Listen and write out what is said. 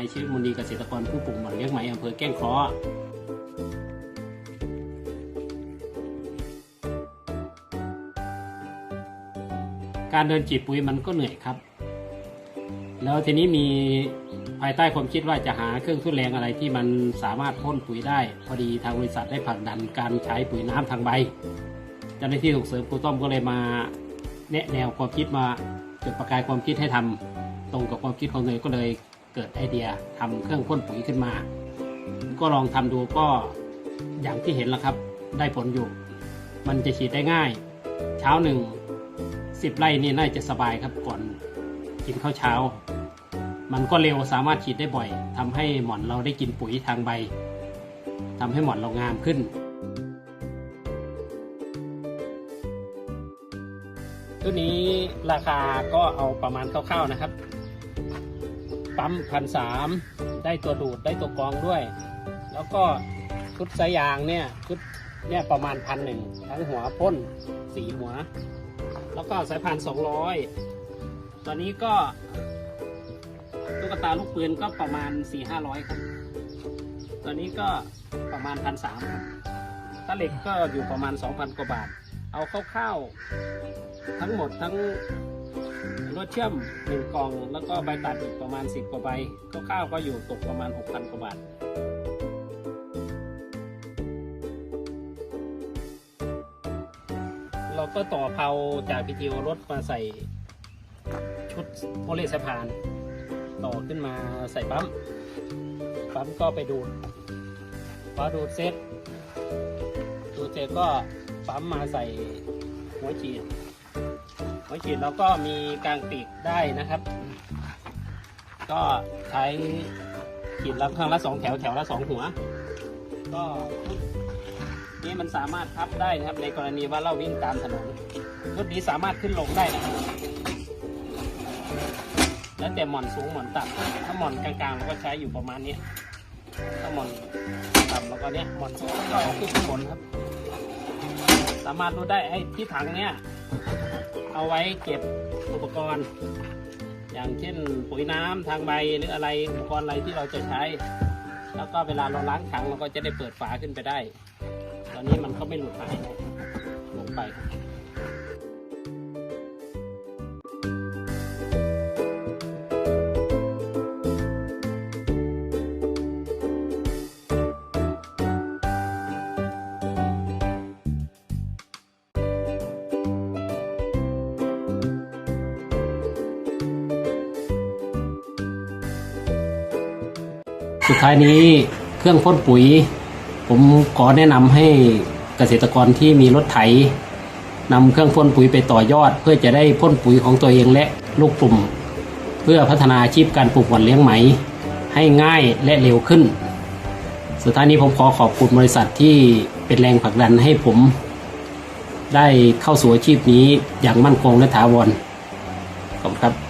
ายชีวิตมนดีเกษตรกรผู้ปลูกหม่อนเลี้ยงไหมอำเภอแก้งเคราะห์การเดินจีบปุ๋ยมันก็เหนื่อยครับ แล้วทีนี้มีภายใต้ความคิดว่าจะหาเครื่องทุ่นแรงอะไรที่มันสามารถพ่นปุ๋ยได้ พอดีทางบริษัทได้ผลักดันการใช้ปุ๋ยน้ำทางใบเจ้าหน้าที่ส่งเสริมครูต้อมก็เลยมาแนะแนวความคิดมาจุดประกายความคิดให้ทำตรงกับความคิดของเนยก็เลย เกิดไอเดียทำเครื่องพ่นปุ๋ยขึ้นมา ก็ลองทำดูก็อย่างที่เห็นแล้วครับ ได้ผลอยู่ มันจะฉีดได้ง่าย เช้าหนึ่งสิบไร่นี่น่าจะสบายครับก่อนกินข้าวเช้า มันก็เร็วสามารถฉีดได้บ่อยทำให้หมอนเราได้กินปุ๋ยทางใบทำให้หมอนเรางามขึ้นตัวนี้ราคาก็เอาประมาณคร่าวๆนะครับ ปั๊มพันสามได้ตัวดูดได้ตัวกรองด้วย แล้วก็ชุดสายยางเนี่ยชุดเนี่ยประมาณพันหนึ่งทั้งหัวพ่นสีหัว แล้วก็สายพานสองร้อยตอนนี้ก็ตุ๊กตาลูกปืนก็ประมาณสี่ห้าร้อยครับ ตอนนี้ก็ประมาณพันสามครับถ้าเหล็กก็อยู่ประมาณสองพันกว่าบาท เอาคร่าวๆทั้งหมดทั้ง รถเชื่อมหนึ่งกล่อง แล้วก็ใบตัดอีกประมาณ 10 กว่าใบคร่าวๆก็อยู่ตกประมาณ 6,000 กว่าบาทเราก็ต่อเพาจากพีทีโอรถมาใส่ชุดโพลีสะพาน ต่อขึ้นมาใส่ปั๊ม ปั๊มก็ไปดูดพอดูดเสร็จดูดเสร็จก็ปั๊มมาใส่หัวฉีด หัวฉีดเราก็มีกลางปีกได้นะครับ ก็ใช้ขีดละข้างละสองแถวแถวละสองหัว ก็นี่มันสามารถพับได้นะครับ ในกรณีว่าเราวิ่งตามถนนชุดนี้สามารถขึ้นลงได้นะครับแล้วแต่หมอนสูงหมอนต่ำถ้าหมอนกลางๆเราก็ใช้อยู่ประมาณนี้ถ้าหมอนต่ำเราก็เนี้ยหมอนสูงก็ขึ้นข้างบนครับ สามารถรู้ได้ไอ้ที่ถังเนี้ย เอาไว้เก็บอุปกรณ์ อย่างเช่นปุ๋ยน้ำทางใบหรืออะไรอุปกรณ์อะไรที่เราจะใช้ แล้วก็เวลาเราล้างถังเราก็จะได้เปิดฝาขึ้นไปได้ ตอนนี้มันก็ไม่หลุดหายลงไป สุดท้ายนี้เครื่องพ่นปุ๋ย ผมขอแนะนำให้เกษตรกรที่มีรถไถนำเครื่องพ่นปุ๋ยไปต่อยอด เพื่อจะได้พ่นปุ๋ยของตัวเองและลูกกลุ่ม เพื่อพัฒนาอาชีพการปลูกหวานเลี้ยงไหม ให้ง่ายและเร็วขึ้น สุดท้ายนี้ผมขอขอบคุณบริษัทที่เป็นแรงผลักดันให้ผม ได้เข้าสู่อาชีพนี้อย่างมั่นคงและถาวรขอบคุณครับ